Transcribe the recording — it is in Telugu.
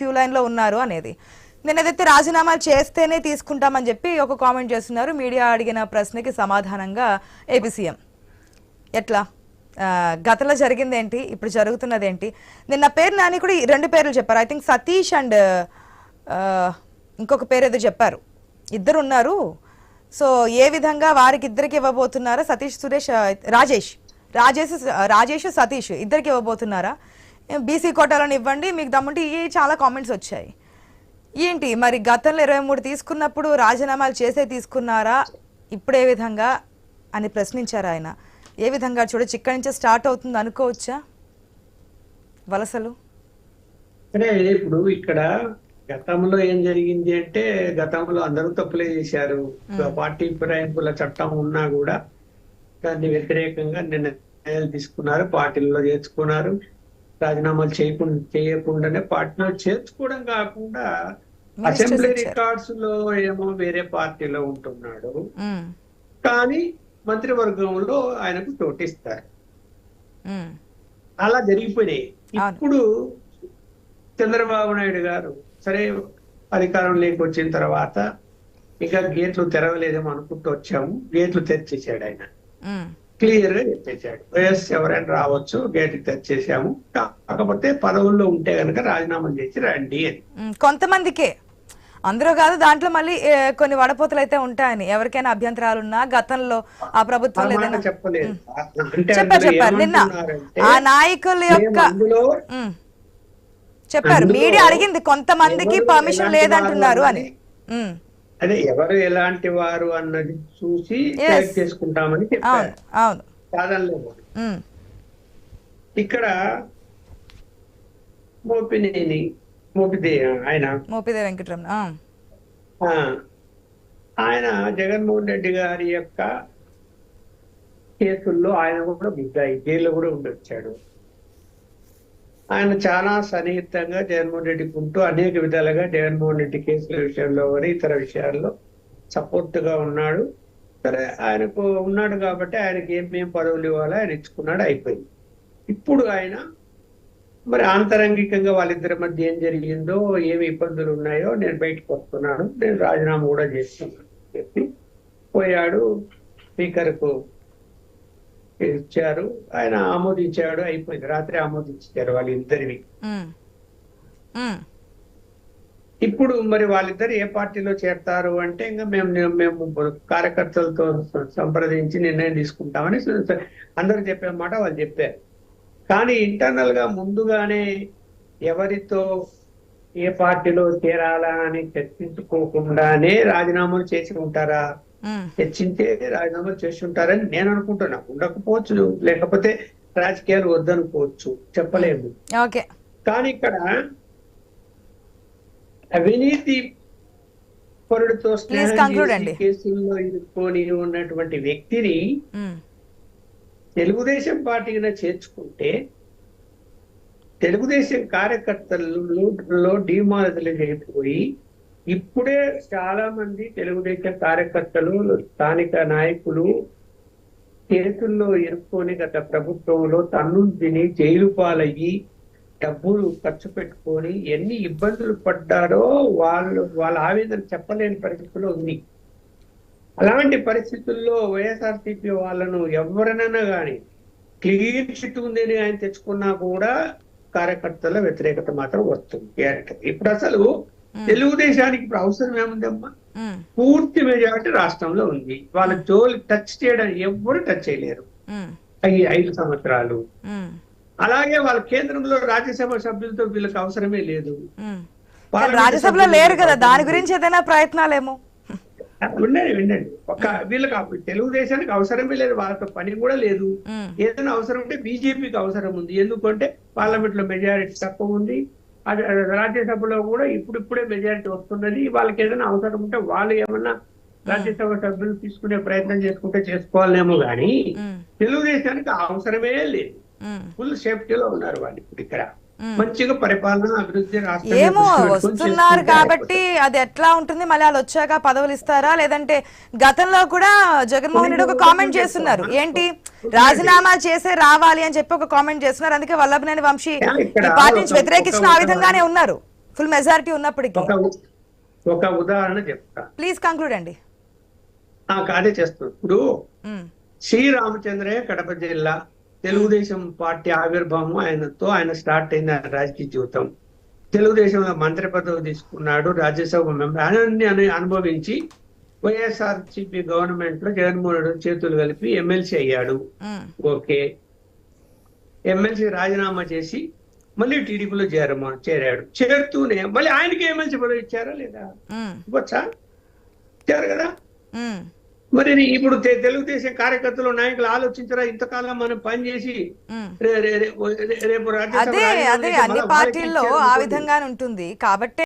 క్యూ లైన్లో ఉన్నారు అనేది. నేను ఏదైతే రాజీనామాలు చేస్తేనే తీసుకుంటామని చెప్పి ఒక కామెంట్ చేస్తున్నారు. మీడియా అడిగిన ప్రశ్నకి సమాధానంగా ఏపీసీఎం ఎట్లా? గతంలో జరిగింది ఏంటి ఇప్పుడు జరుగుతున్నది ఏంటి నిన్న పేరు నాని కూడా ఈ రెండు పేర్లు చెప్పారు. ఐ థింక్ సతీష్ అండ్ ఇంకొక పేరు ఏదో చెప్పారు. ఇద్దరు ఉన్నారు సో ఏ విధంగా వారికి ఇద్దరికి ఇవ్వబోతున్నారా? సతీష్ సురేష్ రాజేష్. రాజేష్ రాజేష్ సతీష్ ఇద్దరికి ఇవ్వబోతున్నారా? బీసీ కోటాలను ఇవ్వండి మీకు దమ్ముంటే ఇవి చాలా కామెంట్స్ వచ్చాయి. ఏంటి మరి గతంలో ఇరవై మూడు తీసుకున్నప్పుడు రాజీనామాలు చేసే తీసుకున్నారా? ఇప్పుడు ఏ విధంగా అని ప్రశ్నించారు ఆయన. ఏ విధంగా? చూడొచ్చు ఇక్కడి నుంచే స్టార్ట్ అవుతుంది అనుకోవచ్చా? వలసలు? అంటే ఇప్పుడు ఇక్కడ గతంలో ఏం జరిగింది అంటే గతంలో అందరూ తప్పులే చేశారు. పార్టీ ఫిరాయింపుల చట్టం ఉన్నా కూడా దాన్ని వ్యతిరేకంగా నిర్ణయాలు తీసుకున్నారు పార్టీల్లో చేర్చుకున్నారు. రాజీనామాలు చేయకుండా చేయకుండానే పార్టీలో చేర్చుకోవడం కాకుండా అసెంబ్లీ. రికార్డ్స్లో ఏమో వేరే పార్టీలో ఉంటున్నాడు. కానీ మంత్రివర్గంలో ఆయనకు చోటిస్తారు అలా జరిగిపోయినాయి. ఇప్పుడు చంద్రబాబు నాయుడు గారు సరే అధికారంలోకి వచ్చిన తర్వాత ఇక గేట్లు తెరవలేదేమో అనుకుంటూ వచ్చాము. గేట్లు తెరిచేసాడు ఆయన. క్లియర్గా చెప్పేశాడు. వైఎస్ ఎవరైనా రావచ్చు గేట్లు తెరిచేసాము కాకపోతే పదవుల్లో ఉంటే గనక రాజీనామా చేసి రండి అని. కొంతమందికే. అందరూ కాదు దాంట్లో మళ్ళీ కొన్ని వడపోతలు అయితే ఉంటాయని. ఎవరికైనా అభ్యంతరాలు ఉన్నా గతంలో ఆ ప్రభుత్వం మాట ఏదైనా చెప్పలేదు. అంటే చెప్పారు అందులో చెప్పారు. నిన్న ఏమంటున్నారంటే, ఆ నాయకుల యొక్క చెప్పారు. మీడియా అడిగింది కొంతమందికి పర్మిషన్ లేదంటున్నారు అని. అదే ఎవరు ఎలాంటి వారు అన్నది చూసి. సెలెక్ట్ చేసుకుంటామని చెప్పారు. కాదనలేదు ఇక్కడ మోపినేని మోపిదే ఆయన. మోపిదే వెంకటరమణ ఆయన జగన్మోహన్ రెడ్డి గారి యొక్క కేసుల్లో ఆయన కూడా ముద్దాయి జైల్లో కూడా ఉండొచ్చాడు. ఆయన చాలా సన్నిహితంగా జగన్మోహన్ రెడ్డికి ఉంటూ అనేక విధాలుగా జగన్మోహన్ రెడ్డి కేసుల విషయంలో కానీ ఇతర విషయాల్లో సపోర్ట్గా ఉన్నాడు. సరే ఆయనకు ఉన్నాడు కాబట్టి ఆయనకి ఏమేం పదవులు ఇవ్వాలో ఆయన ఇచ్చుకున్నాడు అయిపోయింది. ఇప్పుడు ఆయన మరి ఆంతరంగికంగా వాళ్ళిద్దరి మధ్య ఏం జరిగిందో ఏమి ఇబ్బందులు ఉన్నాయో నేను బయటకు వస్తున్నాను. నేను రాజీనామా కూడా చేస్తున్నాను చెప్పి పోయాడు స్పీకర్కు ఇచ్చారు. ఆయన ఆమోదించాడు అయిపోయింది. రాత్రి ఆమోదించారు వాళ్ళిద్దరివి ఇప్పుడు మరి వాళ్ళిద్దరు ఏ పార్టీలో చేరతారు అంటే ఇంకా మేము మేము కార్యకర్తలతో సంప్రదించి నిర్ణయం తీసుకుంటామని అందరూ చెప్పే మాట వాళ్ళు చెప్పారు. కానీ ఇంటర్నల్గా ముందుగానే ఎవరితో ఏ పార్టీలో చేరాలా అని చర్చించుకోకుండానే రాజీనామాలు చేసి ఉంటారా? ఉమ్, చర్చించే రాజీనామాలు చేసి ఉంటారని నేను అనుకుంటున్నా. ఉండకపోవచ్చు లేకపోతే రాజకీయాలు వద్దనుకోవచ్చు. చెప్పలేము. కానీ ఇక్కడ అవినీతి పరుడితో. కేసుల్లో ఇరుక్కొని ఉన్నటువంటి వ్యక్తిని తెలుగుదేశం పార్టీగా చేర్చుకుంటే తెలుగుదేశం కార్యకర్తలలో అయిపోయి ఇప్పుడే చాలా మంది తెలుగుదేశం కార్యకర్తలు స్థానిక నాయకులు కేసుల్లో ఎరుక్కొని గత ప్రభుత్వంలో తన్ను తిని జైలు పాలయ్యి డబ్బులు ఖర్చు పెట్టుకొని ఎన్ని ఇబ్బందులు పడ్డారో వాళ్ళు వాళ్ళ ఆవేదన చెప్పలేని పరిస్థితిలో ఉంది. అలాంటి పరిస్థితుల్లో వైఎస్ఆర్సీపీ వాళ్ళను ఎవరినైనా కానీ క్లీన్ చిట్ ఉందని ఆయన తెచ్చుకున్నా కూడా కార్యకర్తల వ్యతిరేకత మాత్రం వస్తుంది. ఇప్పుడు అసలు తెలుగుదేశానికి ఇప్పుడు అవసరం ఏముందమ్మా? ఉమ్, పూర్తి మెజారిటీ రాష్ట్రంలో ఉంది. వాళ్ళ జోలి టచ్ చేయడం ఎవ్వరు టచ్ చేయలేరు. ఈ ఐదు సంవత్సరాలు. అలాగే వాళ్ళ కేంద్రంలో రాజ్యసభ సభ్యులతో వీళ్ళకి అవసరమే లేదు. రాజ్యసభలో లేరు కదా దాని గురించి ఏదైనా ప్రయత్నాలేమో? వినండి వినండి ఒక వీళ్ళకి తెలుగుదేశానికి అవసరమే లేదు వాళ్ళతో పని కూడా లేదు. ఏదైనా అవసరం ఉంటే బీజేపీకి అవసరం ఉంది. ఎందుకంటే పార్లమెంట్లో మెజారిటీ తక్కువ ఉంది. అది రాజ్యసభలో కూడా ఇప్పుడు ఇప్పుడే మెజారిటీ వస్తున్నది. వాళ్ళకి ఏదైనా అవసరం ఉంటే వాళ్ళు ఏమన్నా రాజ్యసభ సభ్యులు తీసుకునే ప్రయత్నం చేసుకుంటే చేసుకోవాలేమో కానీ తెలుగుదేశానికి అవసరమే లేదు. ఫుల్ సేఫ్టీలో ఉన్నారు వాళ్ళు ఇప్పుడు ఇక్కడ. మంచిగా పరిపాలన అభివృద్ధి రాష్ట్రం ఏమో వస్తున్నారు కాబట్టి అది ఎట్లా ఉంటుంది? మళ్ళీ వాళ్ళు వచ్చాక పదవులు ఇస్తారా? లేదంటే గతంలో కూడా జగన్మోహన్ రెడ్డి ఒక కామెంట్ చేస్తున్నారు. ఏంటి? రాజీనామా చేసే రావాలి అని చెప్పి ఒక కామెంట్ చేస్తున్నారు. అందుకే వల్లభనేని వంశీ పార్టీ నుంచి వ్యతిరేకించిన ఆ విధంగానే ఉన్నారు. ఫుల్ మెజారిటీ ఉన్నప్పటికీ. ఒక ఉదాహరణ చెప్తా. ప్లీజ్ కంక్లూడ్ అండి. అదే చేస్తున్నాను ఇప్పుడు మ్మ్. శ్రీ రామచంద్రయ్య కడప జిల్లా తెలుగుదేశం పార్టీ ఆవిర్భావం ఆయనతో ఆయన స్టార్ట్ అయిన రాజకీయ జీవితం. తెలుగుదేశంలో మంత్రి పదవి తీసుకున్నాడు రాజ్యసభ మెంబర్. అను- అనుభవించి వైఎస్ఆర్సీపీ గవర్నమెంట్లో జగన్మోహన్ రెడ్డి చేతులు కలిపి ఎమ్మెల్సీ అయ్యాడు. ఓకే. ఎమ్మెల్సీ రాజీనామా చేసి మళ్ళీ టీడీపీలో చేరమా చేరాడు. చేరుతూనే మళ్ళీ ఆయనకి ఎమ్మెల్సీ పదవి ఇచ్చారా లేదా. ఇవ్వచ్చా? ఇచ్చారు కదా. మరి ఇప్పుడు తెలుగుదేశం కార్యకర్తలు నాయకులు ఆలోచించరా? ఇంతకాలం మనం పని చేసి రేపు రాజ్యసభ అదే అదే అన్ని పార్టీల్లో ఆ. విధంగానే ఉంటుంది. కాబట్టి